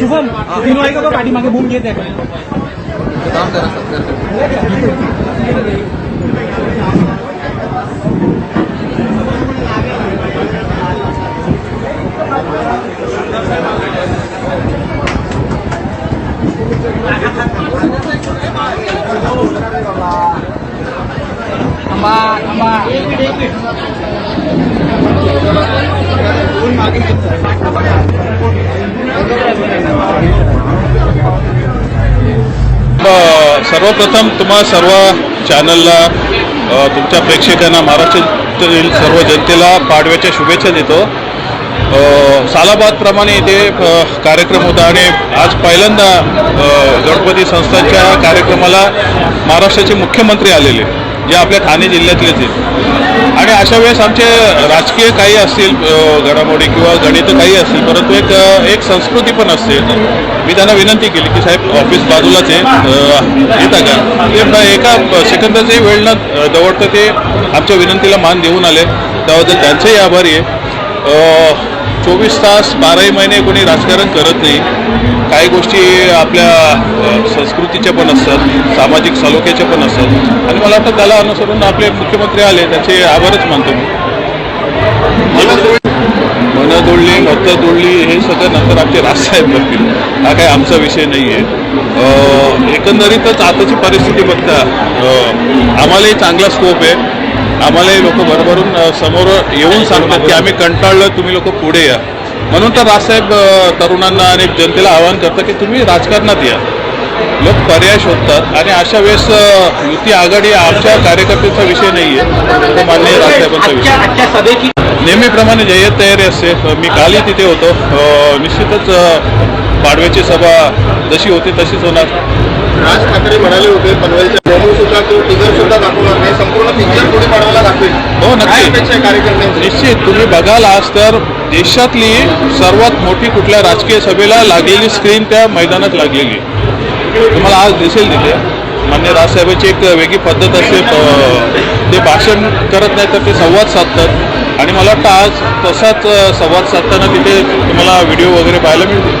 शुभम तिनो आहे का पाठीमागे भूम घेत आहे. काम करा थांबा थांबा सर्वप्रथम तुम्हा सर्व चॅनलला तुमच्या प्रेक्षकांना महाराष्ट्रातील सर्व जनतेला पाडव्याच्या शुभेच्छा देतो. सालाबादप्रमाणे इथे कार्यक्रम होता आणि आज पहिल्यांदा गणपती संस्थांच्या कार्यक्रमाला महाराष्ट्राचे मुख्यमंत्री आलेले जे आपल्या ठाणे जिल्ह्यातलेच आहेत. आणि अशा वेळेस आमचे राजकीय काही असतील घडामोडी किंवा गणित काही असतील परंतु एक एक संस्कृती पण असते. मी त्यांना विनंती केली की साहेब ऑफिस बाजूलाच आहे येता का? ते एका सेकंदाचाही वेळ न दवडतं ते आमच्या विनंतीला मान देऊन आले. त्याबद्दल त्यांचेही आभारी आहे. चोवीस तास बाराही महिने कोणी राजकारण करत नाही. काही गोष्टी आपल्या संस्कृतीच्या पण असतात सामाजिक सलोख्याच्या पण असतात. आणि मला वाटतं त्याला अनुसरून आपले मुख्यमंत्री आले त्याचे आभारच मानतो मी. मनं जोडली मतं जोडली हे सगळं नंतर आमचे राजसाहेब करतील. हा काही आमचा विषय नाही आहे एकंदरीतच आताची परिस्थिती बघता आम्हालाही चांगला स्कोप आहे. आम्हालाही लोक भरभरून समोर येऊन सांगतात की आम्ही कंटाळलं तुम्ही लोक पुढे या. म्हणून तर राजसाहेब तरुणांना आणि जनतेला आवाहन करतात की तुम्ही राजकारणात या. लोक पर्याय शोधतात आणि अशा वेळेस युती आघाडी आमच्या कार्यकर्त्यांचा विषय नाही आहे तो मान्य राजसाहेबांचा विषय. नेहमीप्रमाणे जय्यत तयारी असते मी कालही तिथे होतो. निश्चितच पाडव्याची सभा जशी होती तशीच होणार. राज ठाकरे म्हणाले होते पनवेलच्या निश्चित तुम्ही बघाल आज तर देशातली सर्वात मोठी कुठल्या राजकीय सभेला लागलेली स्क्रीन त्या मैदानात लागलेली. तुम्हाला आज दिसेल तिथे. मान्य राजसाहेबांची एक वेगळी पद्धत असते ते भाषण करत नाही तर ते संवाद साधतात. आणि मला वाटतं आज तसाच संवाद साधताना तिथे तुम्हाला व्हिडिओ वगैरे पाहायला मिळतील.